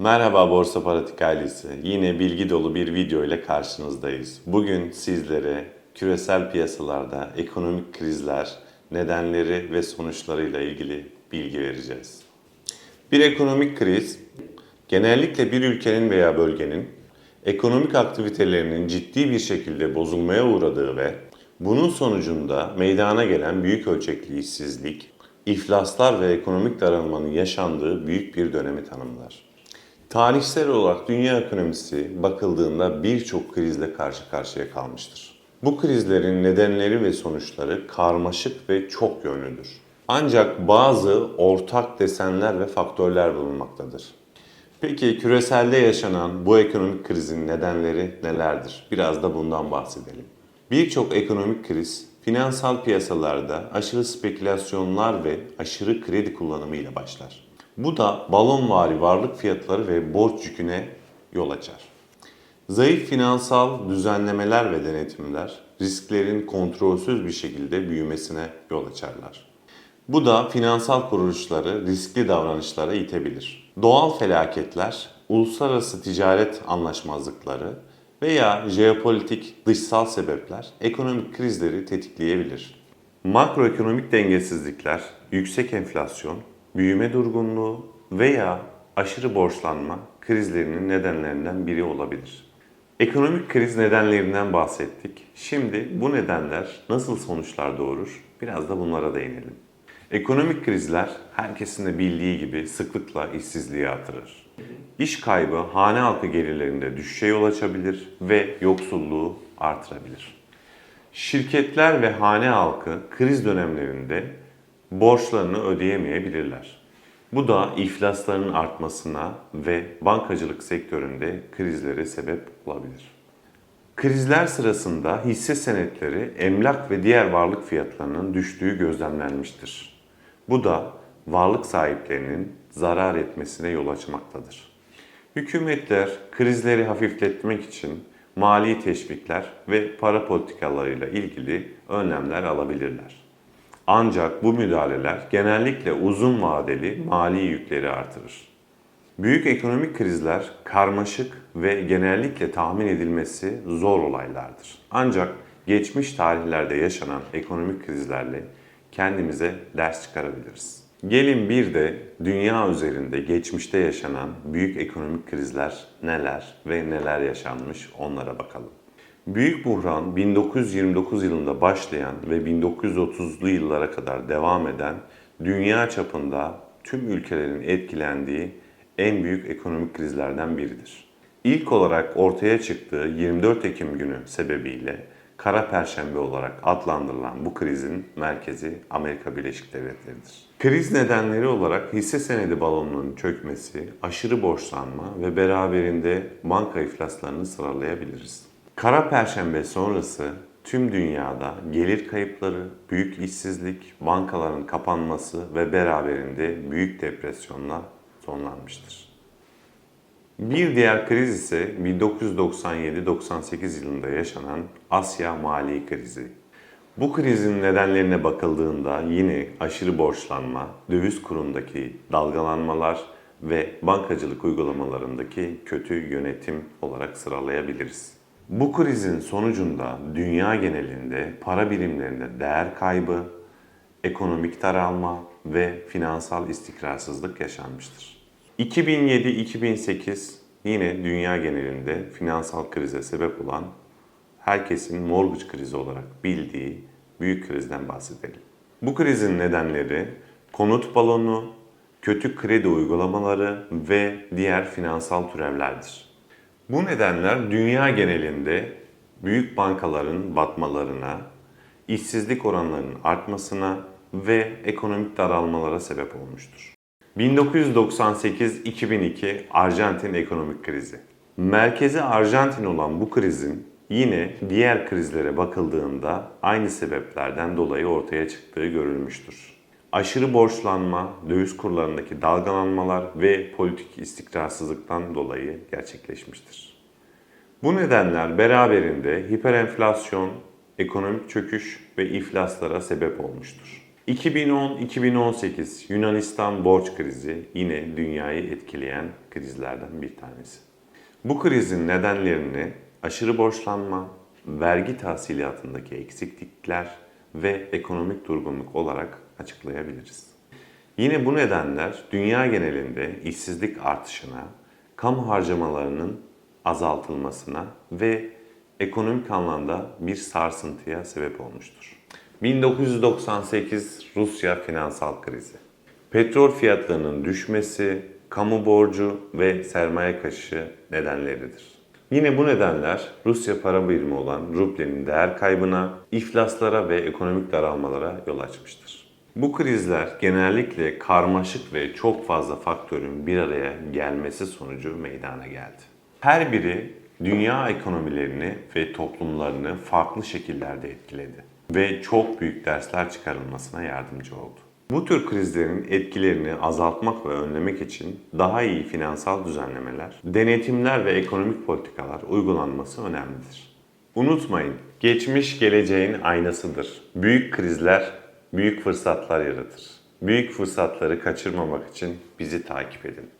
Merhaba Borsa Paratik ailesi. Yine bilgi dolu bir video ile karşınızdayız. Bugün sizlere küresel piyasalarda ekonomik krizler, nedenleri ve sonuçlarıyla ilgili bilgi vereceğiz. Bir ekonomik kriz, genellikle bir ülkenin veya bölgenin ekonomik aktivitelerinin ciddi bir şekilde bozulmaya uğradığı ve bunun sonucunda meydana gelen büyük ölçekli işsizlik, iflaslar ve ekonomik daralmanın yaşandığı büyük bir dönemi tanımlar. Tarihsel olarak dünya ekonomisi bakıldığında birçok krizle karşı karşıya kalmıştır. Bu krizlerin nedenleri ve sonuçları karmaşık ve çok yönlüdür. Ancak bazı ortak desenler ve faktörler bulunmaktadır. Peki küreselde yaşanan bu ekonomik krizin nedenleri nelerdir? Biraz da bundan bahsedelim. Birçok ekonomik kriz finansal piyasalarda aşırı spekülasyonlar ve aşırı kredi kullanımıyla başlar. Bu da balonvari varlık fiyatları ve borç yüküne yol açar. Zayıf finansal düzenlemeler ve denetimler risklerin kontrolsüz bir şekilde büyümesine yol açarlar. Bu da finansal kuruluşları riskli davranışlara itebilir. Doğal felaketler, uluslararası ticaret anlaşmazlıkları veya jeopolitik dışsal sebepler ekonomik krizleri tetikleyebilir. Makroekonomik dengesizlikler, yüksek enflasyon, büyüme durgunluğu veya aşırı borçlanma krizlerinin nedenlerinden biri olabilir. Ekonomik kriz nedenlerinden bahsettik. Şimdi bu nedenler nasıl sonuçlar doğurur? Biraz da bunlara değinelim. Ekonomik krizler herkesin de bildiği gibi sıklıkla işsizliği artırır. İş kaybı hane halkı gelirlerinde düşüşe yol açabilir ve yoksulluğu artırabilir. Şirketler ve hane halkı kriz dönemlerinde borçlarını ödeyemeyebilirler. Bu da iflasların artmasına ve bankacılık sektöründe krizlere sebep olabilir. Krizler sırasında hisse senetleri, emlak ve diğer varlık fiyatlarının düştüğü gözlemlenmiştir. Bu da varlık sahiplerinin zarar etmesine yol açmaktadır. Hükümetler krizleri hafifletmek için mali teşvikler ve para politikalarıyla ilgili önlemler alabilirler. Ancak bu müdahaleler genellikle uzun vadeli mali yükleri artırır. Büyük ekonomik krizler karmaşık ve genellikle tahmin edilmesi zor olaylardır. Ancak geçmiş tarihlerde yaşanan ekonomik krizlerle kendimize ders çıkarabiliriz. Gelin bir de dünya üzerinde geçmişte yaşanan büyük ekonomik krizler neler ve neler yaşanmış onlara bakalım. Büyük buhran 1929 yılında başlayan ve 1930'lu yıllara kadar devam eden dünya çapında tüm ülkelerin etkilendiği en büyük ekonomik krizlerden biridir. İlk olarak ortaya çıktığı 24 Ekim günü sebebiyle Kara Perşembe olarak adlandırılan bu krizin merkezi Amerika Birleşik Devletleri'dir. Kriz nedenleri olarak hisse senedi balonunun çökmesi, aşırı borçlanma ve beraberinde banka iflaslarını sıralayabiliriz. Kara Perşembe sonrası tüm dünyada gelir kayıpları, büyük işsizlik, bankaların kapanması ve beraberinde büyük depresyonla sonlanmıştır. Bir diğer kriz ise 1997-98 yılında yaşanan Asya mali krizi. Bu krizin nedenlerine bakıldığında yine aşırı borçlanma, döviz kurundaki dalgalanmalar ve bankacılık uygulamalarındaki kötü yönetim olarak sıralayabiliriz. Bu krizin sonucunda dünya genelinde para birimlerinde değer kaybı, ekonomik daralma ve finansal istikrarsızlık yaşanmıştır. 2007-2008 yine dünya genelinde finansal krize sebep olan herkesin mortgage krizi olarak bildiği büyük krizden bahsedelim. Bu krizin nedenleri konut balonu, kötü kredi uygulamaları ve diğer finansal türevlerdir. Bu nedenler dünya genelinde büyük bankaların batmalarına, işsizlik oranlarının artmasına ve ekonomik daralmalara sebep olmuştur. 1998-2002 Arjantin ekonomik krizi. Merkezi Arjantin olan bu krizin yine diğer krizlere bakıldığında aynı sebeplerden dolayı ortaya çıktığı görülmüştür. Aşırı borçlanma, döviz kurlarındaki dalgalanmalar ve politik istikrarsızlıktan dolayı gerçekleşmiştir. Bu nedenler beraberinde hiperenflasyon, ekonomik çöküş ve iflaslara sebep olmuştur. 2010-2018 Yunanistan borç krizi yine dünyayı etkileyen krizlerden bir tanesi. Bu krizin nedenlerini aşırı borçlanma, vergi tahsilatındaki eksiklikler ve ekonomik durgunluk olarak açıklayabiliriz. Yine bu nedenler dünya genelinde işsizlik artışına, kamu harcamalarının azaltılmasına ve ekonomik anlamda bir sarsıntıya sebep olmuştur. 1998 Rusya finansal krizi. Petrol fiyatlarının düşmesi, kamu borcu ve sermaye kaçışı nedenleridir. Yine bu nedenler Rusya para birimi olan rublenin değer kaybına, iflaslara ve ekonomik daralmalara yol açmıştır. Bu krizler genellikle karmaşık ve çok fazla faktörün bir araya gelmesi sonucu meydana geldi. Her biri dünya ekonomilerini ve toplumlarını farklı şekillerde etkiledi ve çok büyük dersler çıkarılmasına yardımcı oldu. Bu tür krizlerin etkilerini azaltmak ve önlemek için daha iyi finansal düzenlemeler, denetimler ve ekonomik politikalar uygulanması önemlidir. Unutmayın, geçmiş geleceğin aynasıdır. Büyük krizler büyük fırsatlar yaratır. Büyük fırsatları kaçırmamak için bizi takip edin.